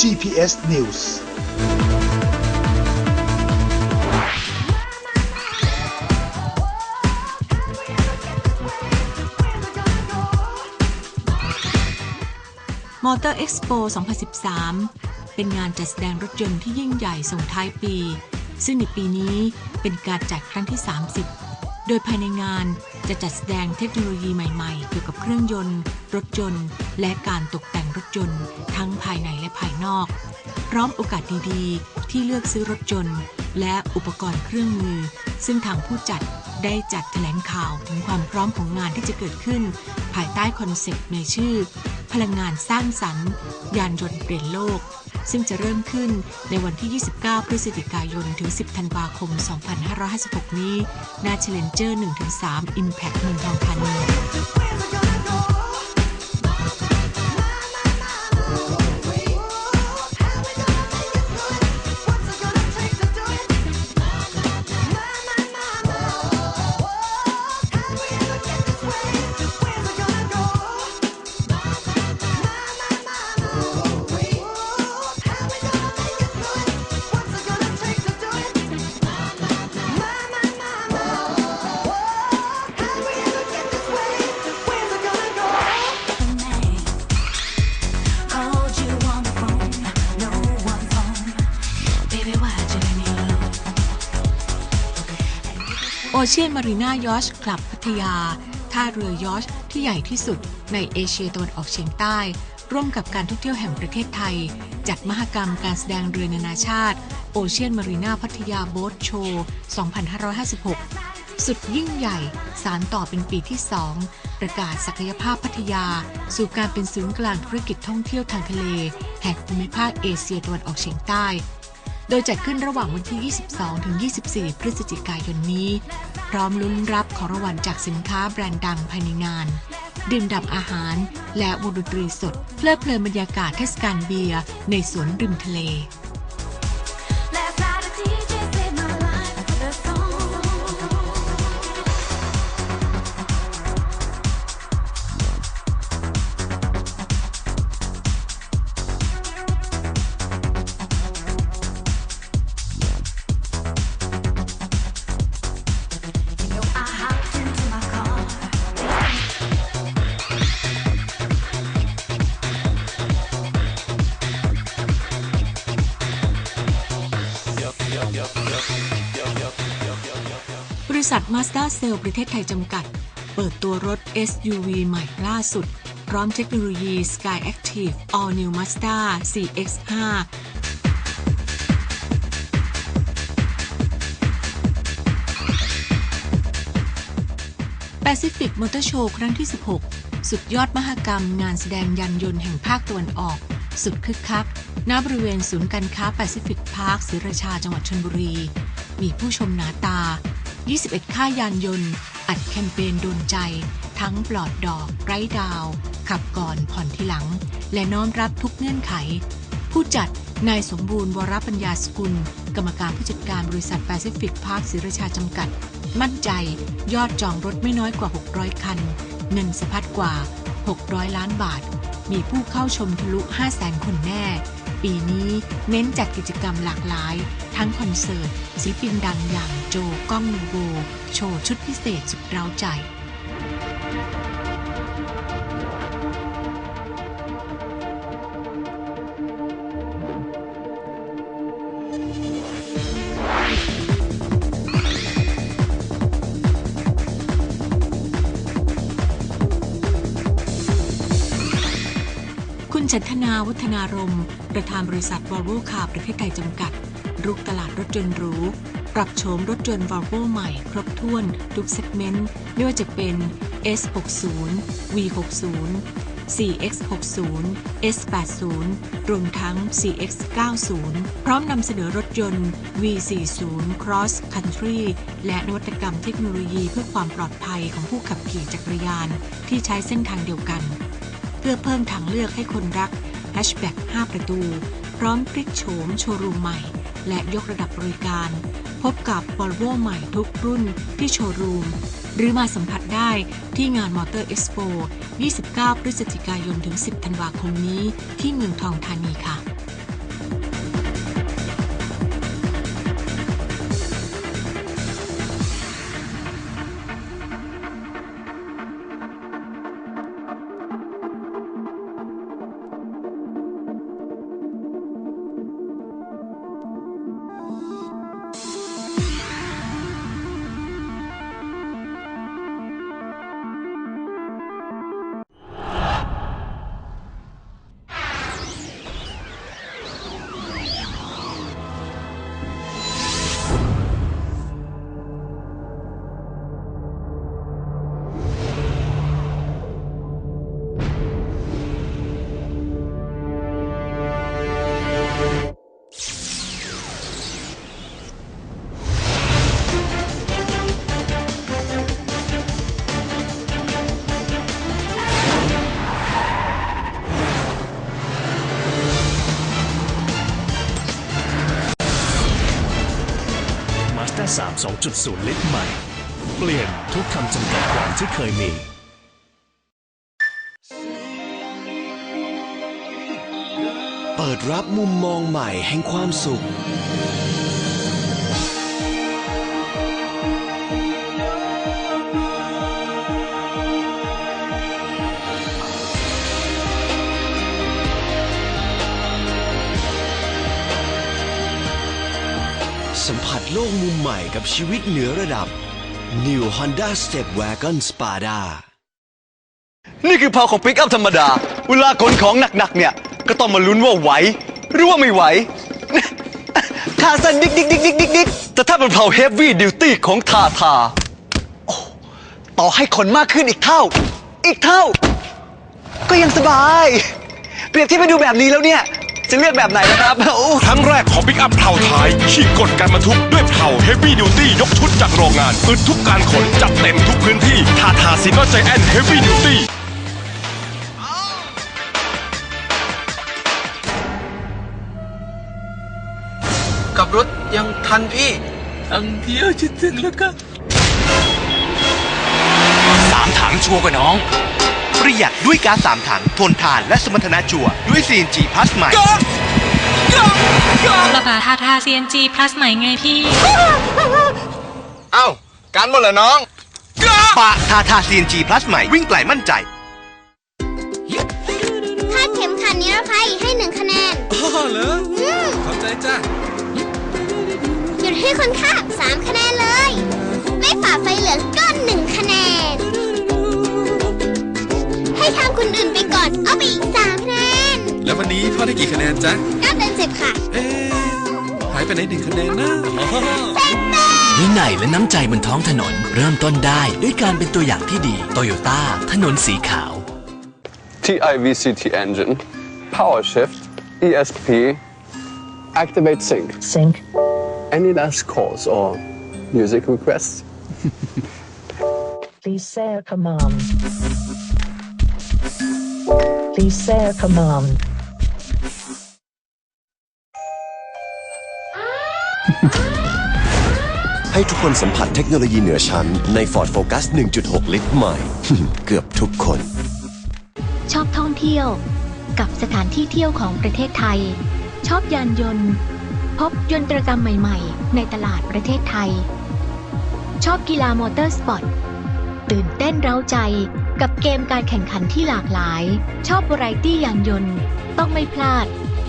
GPS News มอเตอร์เอ็กซ์โป2013 เป็นงานจัดแสดงรถยนต์ที่ยิ่งใหญ่ส่งท้ายปี ซึ่งในปีนี้เป็นการจัดครั้งที่ 30 โดยภายในงานจะจัดแสดงเทคโนโลยีใหม่ๆ เกี่ยวกับเครื่องยนต์ รถยนต์ และการตกแต่งรถยนต์ ทั้งภายในและภายนอก พร้อมโอกาสดีๆ ที่เลือกซื้อรถยนต์ และอุปกรณ์เครื่องมือ ซึ่งทางผู้จัดได้จัดแถลงข่าวถึงความพร้อมของงานที่จะเกิดขึ้น ภายใต้คอนเซ็ปต์ในชื่อ พลังงานสร้างสรรค์ ยานยนต์เปลี่ยนโลก ซึ่งจะเริ่มขึ้นในวันที่ 29 พฤศจิกายน ถึง 10 ธันวาคม 2556 นี้นาเชลเลนเจอร์ 1-3 Impact เมืองทองธานี โอเชียนมารีนายอชคลับพัทยา ท่าเรือยอชที่ใหญ่ที่สุดในเอเชียตะวันออกเฉียงใต้ ร่วมกับการท่องเที่ยวแห่งประเทศไทย จัดมหกรรมการแสดงเรือนานาชาติ โอเชียนมารีนาพัทยาโบ๊ทโชว์ 2556 สุดยิ่งใหญ่ สารต่อเป็นปีที่ 2 ประกาศศักยภาพพัทยา สู่การเป็นศูนย์กลางธุรกิจท่องเที่ยวทางทะเล แห่งภูมิภาคเอเชียตะวันออกเฉียงใต้ โดยจัดขึ้นระหว่างวันที่ 22 ถึง 24 พฤศจิกายนนี้ พร้อมลุ้นรับของรางวัลจากสินค้าแบรนด์ดังภายในงาน ดื่มด่ำอาหาร และวงดนตรีสด เพลิดเพลินบรรยากาศเทศกาลเบียร์ในสวนริมทะเล บริษัท Mazda c e l l ประเทศไทยจำกัด เปิดตัวรถ SUV ใหม่ล่าสุด พร้อมเทคโนโลยี Sky Active All New Mazda CX-5 Pacific Motor Show ครั้งที่ 16 สุดยอดมหกรรมงานแสดงยานยนต์แห่งภาคตะวันออก สุดคึกคัก ณ บริเวณศูนย์การค้า Pacific Park ศรีราชาจังหวัดชลบุรี มีผู้ชมหนาตา 21 ค่ายยานยนต์ อัดแคมเปญโดนใจ ทั้งปลอดดอก ไร้ดาว ขับก่อนผ่อนทีหลัง และน้อมรับทุกเงื่อนไข ผู้จัดนายสมบูรณ์วรปัญญาสกุล กรรมการผู้จัดการบริษัทแปซิฟิกพาร์คศรีราชาจำกัด มั่นใจยอดจองรถไม่น้อยกว่า 600 คัน เงินสะพัดกว่า 600 ล้านบาท มีผู้เข้าชมทะลุ 500,000 คนแน่ ปีนี้เน้นจัดกิจกรรมหลากหลาย ทั้งคอนเสิร์ตศิลปินดังอย่างโจก้องนูโวโชว์ชุดพิเศษสุดเร้าใจ ฉันธนาวัฒนารมประธานบริษัทวอลโวคาประเทศไทยจำกัด รุกตลาดรถยนต์หรูปรับโฉมรถยนต์วอลโวใหม่ ครบถ้วนทุกเซกเมนต์ ไม่ว่าจะเป็น S60 V60 CX60 S80 รวมทั้ง CX90 พร้อมนำเสนอรถยนต์ V40 Cross Country และนวัตกรรมเทคโนโลยีเพื่อความปลอดภัยของผู้ขับขี่จักรยาน ที่ใช้เส้นทางเดียวกัน พื่อเพิ่มทางเลือกให้คนรักแฮชแบ็ก5 ประตู พร้อมพลิกโฉมโชว์รูมใหม่ และยกระดับบริการ พบกับ Volvo ใหม่ทุกรุ่นที่โชว์รูม หรือมาสัมผัสได้ที่งานมอเตอร์เอ็กซ์โป29 พฤศจิกายนถึง 10 ธันวาคมนี้ที่เมืองทองธานีค่ะ 2.0 ลิตรใหม่ เปลี่ยนทุกคำจำกัดความที่เคยมี เปิดรับมุมมองใหม่แห่งความสุข โลกมุมใหม่กับชีวิตเหนือระดับ New Honda Stepwagon Spada นี่คือเพาของปิกอัพธรรมดา เวลาขนของหนักๆเนี่ย ก็ต้องมาลุ้นว่าไหว หรือว่าไม่ไหวขาสั้นดิกดิกดิกดิกดิกดิกแต่ถ้าเป็นเพาเฮฟวี่ดิวตี้ของทาทาโอ้ต่อให้ขนมากขึ้นอีกเท่า อีกเท่า ก็ยังสบาย เปรียบเทียบไปดูแบบนี้แล้วเนี่ย จะเลือกแบบไหนนะครับโอ้ครั้งแรกของปิกอัพเผาท้ายฉีกกฎการบรรทุกด้วยเผาเฮฟวี่ดิวตี้ยกชุดจากโรงงานอึดทุกการขนจัดเต็มทุกพื้นที่ทาทาซิโนใจแอนเฮฟวี่ดิวตี้กับรถยังทันพี่อังเดียวจะถึงแล้วก็สามถังชัวร์กว่าน้อง ประหยัดด้วยก๊าซสามถัง ทนทานและสมรรถนะจัวร์ด้วย CNG Plus ใหม่ ระบาทาทา CNG plus ใหม่ไงพี่ เอ้า การหมดเหรอน้อง ปะทาทา CNG Plus ใหม่วิ่งไกลมั่นใจ คาดเข็มขัดนิรภัยให้หนึ่งคะแนนอ๋อเหรอเข้าใจจ้าหยุดให้คนข้ามสามคะแนนเลย ไม่ฝ่า แล้ววันนี้พ่อได้กี่คะแนนจ๊ะเก้าเต็มสิบค่ะ เอ๊ะหายไปไหนหนึ่งคะแนนนะอ๋อวินัยและน้ำใจบนท้องถนน เริ่มต้นได้ด้วยการเป็นตัวอย่างที่ดีโตโยต้าถนนสีขาว TIVCT engine, power shift, ESP, activate sync. Sync. Any last calls or music requests? Please say a command. Please say a command. ให้ทุกคนสัมผัสเทคโนโลยีเหนือชั้นใน Ford Focus 1.6 ลิตรใหม่ เกือบทุกคน ชอบท่องเที่ยว กับสถานที่เที่ยวของประเทศไทย ชอบยานยนต์ พบยนตรกรรมใหม่ ๆ ในตลาดประเทศไทย ชอบกีฬามอเตอร์สปอร์ตตื่นเต้นเร้าใจกับเกมการแข่งขันที่หลากหลาย ชอบวาไรตี้ยานยนต์ ต้องไม่พลาด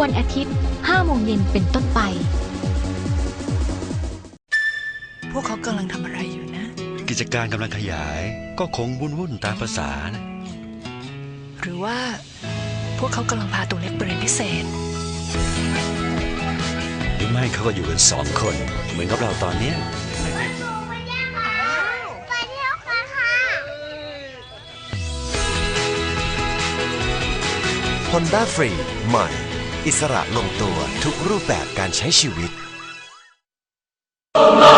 วันอาทิตย์5โมงเย็นเป็นต้นไป จการกำลังขยาย ก็คงวุ่นวุ่นๆตามภาษานะหรือว่าพวกเขากำลังพาตัวเล็กไปเรียนพิเศษ หรือไม่เขาก็อยู่กันสองคน เหมือนกับเราตอนเนี้ยไปเที่ยวกันค่ะ Honda Free ใหม่ อิสระลงตัวทุกรูปแบบการใช้ชีวิต Honda